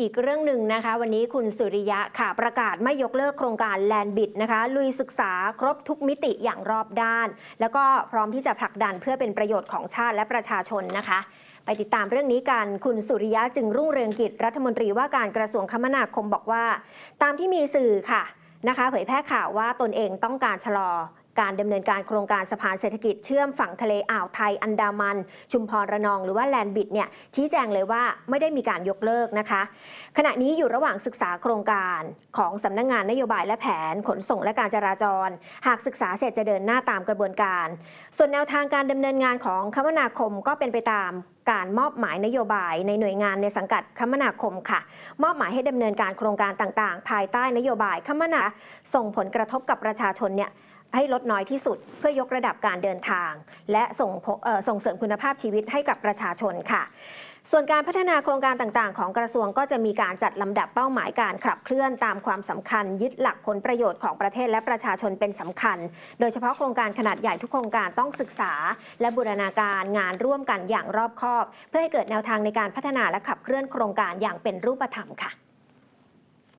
อีกเรื่องหนึ่งนะคะ วันนี้คุณสุริยะค่ะ ประกาศไม่ยกเลิกโครงการแลนบิดนะคะ ลุยศึกษาครบทุกมิติอย่างรอบด้าน แล้วก็พร้อมที่จะผลักดันเพื่อเป็นประโยชน์ของชาติและประชาชนนะคะ ไปติดตามเรื่องนี้กัน คุณสุริยะจึงรุ่งเรืองกิจรัฐมนตรีว่าการกระทรวงคมนาคมบอกว่า ตามที่มีสื่อค่ะนะคะ เผยแพร่ข่าวว่าตนเองต้องการชะลอ การดำเนินการโครงการสะพานเศรษฐกิจเชื่อมฝั่งทะเลอ่าวไทยอันดามัน ชุมพรระนองหรือว่าแลนบิดเนี่ยชี้แจงเลยว่าไม่ได้มีการยกเลิกนะคะ ขณะนี้อยู่ระหว่างศึกษาโครงการของสำนักงงานนโยบายและแผนขนส่งและการจราจร หากศึกษาเสร็จจะเดินหน้าตามกระบวนการ ส่วนแนวทางการดำเนินงานของคมนาคมก็เป็นไปตามการมอบหมายนโยบายในหน่วยงานในสังกัดคมนาคมค่ะ มอบหมายให้ดำเนินการโครงการต่างๆ ภายใต้นโยบายคมนาส่งผลกระทบกับประชาชนเนี่ยให้ลดน้อยที่สุดเพื่อยกระดับการเดินทาง และส่งส่งเสริมคุณภาพชีวิตให้กับประชาชนค่ะ ส่วนการพัฒนาโครงการต่างๆ ของกระทรวงก็จะมีการจัดลำดับเป้าหมายการขับเคลื่อนตามความสำคัญ ยึดหลักผลประโยชน์ของประเทศและประชาชนเป็นสำคัญ โดยเฉพาะโครงการขนาดใหญ่ทุกโครงการต้องศึกษา และบูรณาการงานร่วมกันอย่างรอบคอบ เพื่อให้เกิดแนวทางในการพัฒนาและขับเคลื่อนโครงการอย่างเป็นรูปธรรมค่ะ